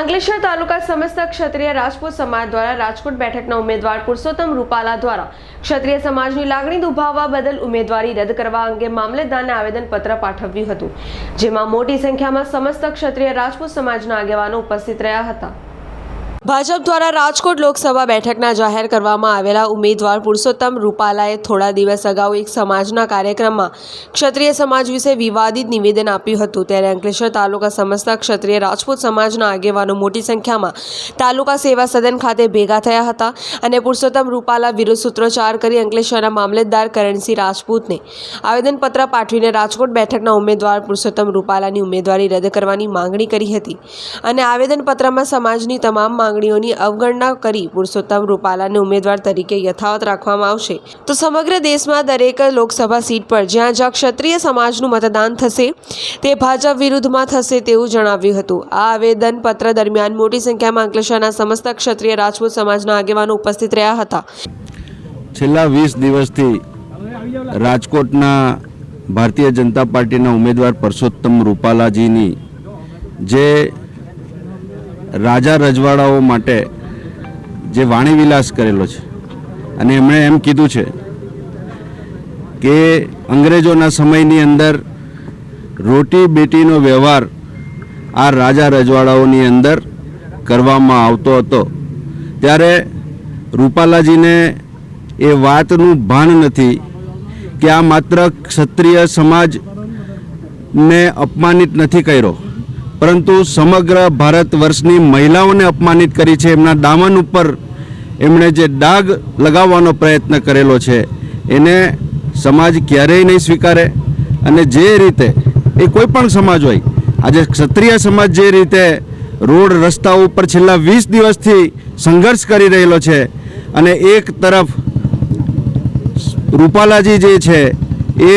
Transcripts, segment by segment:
અંકલેશ્વર તાલુકા સમસ્ત ક્ષત્રિય રાજપૂત સમાજ દ્વારા રાજકોટ બેઠકના ઉમેદવાર પુરુષોત્તમ રૂપાલા દ્વારા ક્ષત્રિય સમાજની લાગણી દુભાવવા બદલ ઉમેદવારી રદ કરવા અંગે મામલેદારને આવેદનપત્ર પાઠવ્યું હતું, જેમાં મોટી સંખ્યામાં સમસ્ત ક્ષત્રિય રાજપૂત સમાજના આગેવાનો ઉપસ્થિત રહ્યા હતા. ભાજપ દ્વારા રાજકોટ લોકસભા બેઠકના જાહેર કરવામાં આવેલા ઉમેદવાર પુરુષોત્તમ રૂપાલાએ થોડા દિવસ અગાઉ એક સમાજના કાર્યક્રમમાં ક્ષત્રિય સમાજ વિશે વિવાદિત નિવેદન આપ્યું હતું. ત્યારે અંકલેશ્વર તાલુકા સમસ્ત ક્ષત્રિય રાજપૂત સમાજના આગેવાનો મોટી સંખ્યામાં તાલુકા સેવા સદન ખાતે ભેગા થયા હતા અને પુરુષોત્તમ રૂપાલા વિરુદ્ધ સૂત્રોચ્ચાર કરી અંકલેશ્વરના મામલતદાર કરણસિંહ રાજપૂતને આવેદનપત્ર પાઠવીને રાજકોટ બેઠકના ઉમેદવાર પુરુષોત્તમ રૂપાલાની ઉમેદવારી રદ કરવાની માંગણી કરી હતી. અને આવેદનપત્રમાં સમાજની તમામ માંગણીઓની અવગણના કરી પુરુષોત્તમ રૂપાલાને ઉમેદવાર તરીકે યથાવત રાખવામાં આવશે. તો સમગ્ર દેશમાં દરેક લોકસભા સીટ પર જ્યાં જ્યાં ક્ષત્રિય સમાજનું મતદાન થશે, તે ભાજપ વિરુદ્ધમાં થશે તેવું જણાવ્યું હતું. આ આવેદનપત્ર દરમિયાન મોટી સંખ્યામાં અંકલેશ્વરના સમસ્ત ક્ષત્રિય રાજપૂત સમાજના આગેવાનો ઉપસ્થિત રહ્યા હતા. છેલ્લા વીસ દિવસથી રાજકોટના ભારતીય જનતા પાર્ટીના ઉમેદવાર પરસોત્તમ રૂપાલાજીની જે રાજા રજવાડાઓ માટે જે વાણીવિલાસ કરેલો છે. અને એમણે એમ કીધું છે કે અંગ્રેજોના સમયની અંદર રોટી બેટીનો વ્યવહાર આ રાજા રજવાડાઓની અંદર કરવામાં આવતો હતો. ત્યારે રૂપાલાજીને એ વાતનું ભાન નથી કે આ માત્ર ક્ષત્રિય સમાજને અપમાનિત નથી કર્યો. પરંતુ સમગ્ર ભારત વર્ષની મહિલાઓને અપમાનિત કરી છે. એમના દામન ઉપર એમણે જે ડાઘ લગાવવાનો પ્રયત્ન કરેલો છે, એને સમાજ ક્યારેય નહીં સ્વીકારે અને જે રીતે એ કોઈ પણ સમાજ હોય, આજે ક્ષત્રિય સમાજ જે રીતે રોડ રસ્તા ઉપર છેલ્લા વીસ દિવસથી સંઘર્ષ કરી રહેલો છે અને એક તરફ રૂપાલાજી જે છે, એ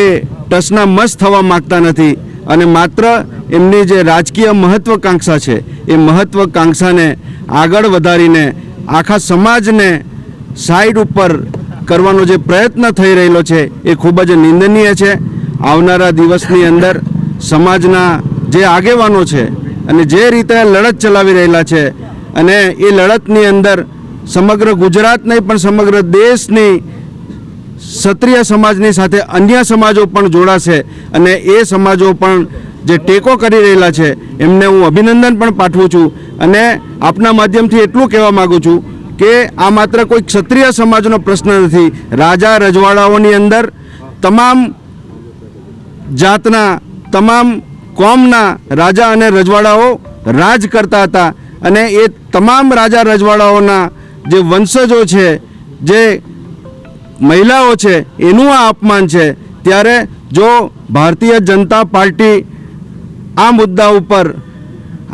ટસના મસ થવા માગતા નથી અને માત્ર એમની જે રાજકીય મહત્વકાંક્ષા છે, એ મહત્વકાંક્ષાને આગળ વધારીને આખા સમાજને સાઈડ ઉપર કરવાનો જે પ્રયત્ન થઈ રહેલો છે, એ ખૂબ જ નિંદનીય છે. આવનારા દિવસની અંદર સમાજના જે આગેવાનો છે અને જે રીતે લડત ચલાવી રહેલા છે અને એ લડતની અંદર સમગ્ર ગુજરાત નહીં પણ સમગ્ર દેશની ક્ષત્રિય સમાજની સાથે અન્ય સમાજો પણ જોડાશે અને એ સમાજો પણ જે ટેકો કરી રહેલા છે, એમને હું અભિનંદન પણ પાઠવું છું અને આપના માધ્યમથી એટલું કહેવા માગું છું કે આ માત્ર કોઈ ક્ષત્રિય સમાજનો પ્રશ્ન નથી. રાજા રજવાડાઓની અંદર તમામ જાતના, તમામ કોમના રાજા અને રજવાડાઓ રાજ કરતા હતા અને એ તમામ રાજા રજવાડાઓના જે વંશજો છે, જે મહિલાઓ છે, એનું આ અપમાન છે. ત્યારે જો ભારતીય જનતા પાર્ટી આ મુદ્દા ઉપર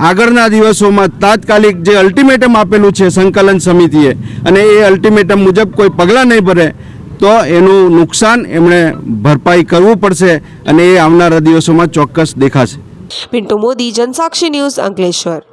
આગળના દિવસોમાં તાત્કાલિક જે અલ્ટિમેટમ આપેલું છે સંકલન સમિતિએ અને એ અલ્ટિમેટમ મુજબ કોઈ પગલાં નહીં ભરે, તો એનું નુકસાન એમણે ભરપાઈ કરવું પડશે અને એ આવનારા દિવસોમાં ચોક્કસ દેખાશે. પિન્ટુ મોદી, જનસાક્ષી ન્યૂઝ અંકલેશ્વર.